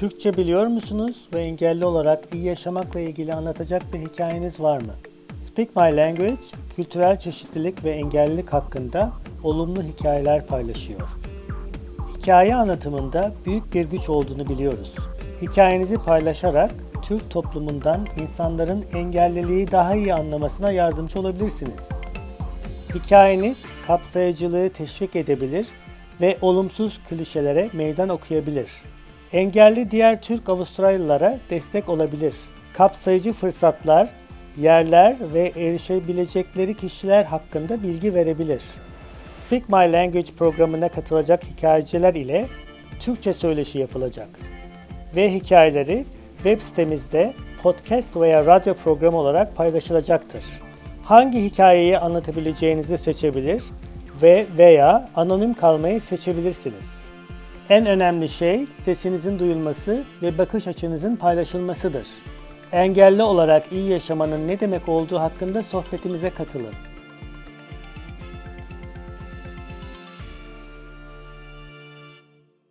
Türkçe biliyor musunuz ve engelli olarak iyi yaşamakla ilgili anlatacak bir hikayeniz var mı? Speak My Language, kültürel çeşitlilik ve engellilik hakkında olumlu hikayeler paylaşıyor. Hikaye anlatımında büyük bir güç olduğunu biliyoruz. Hikayenizi paylaşarak Türk toplumundan insanların engelliliği daha iyi anlamasına yardımcı olabilirsiniz. Hikayeniz kapsayıcılığı teşvik edebilir ve olumsuz klişelere meydan okuyabilir. Engelli diğer Türk Avustralyalılara destek olabilir. Kapsayıcı fırsatlar, yerler ve erişebilecekleri kişiler hakkında bilgi verebilir. Speak My Language programına katılacak hikayeciler ile Türkçe söyleşi yapılacak. Ve hikayeleri web sitemizde podcast veya radyo programı olarak paylaşılacaktır. Hangi hikayeyi anlatabileceğinizi seçebilir ve veya anonim kalmayı seçebilirsiniz. En önemli şey sesinizin duyulması ve bakış açınızın paylaşılmasıdır. Engelli olarak iyi yaşamanın ne demek olduğu hakkında sohbetimize katılın.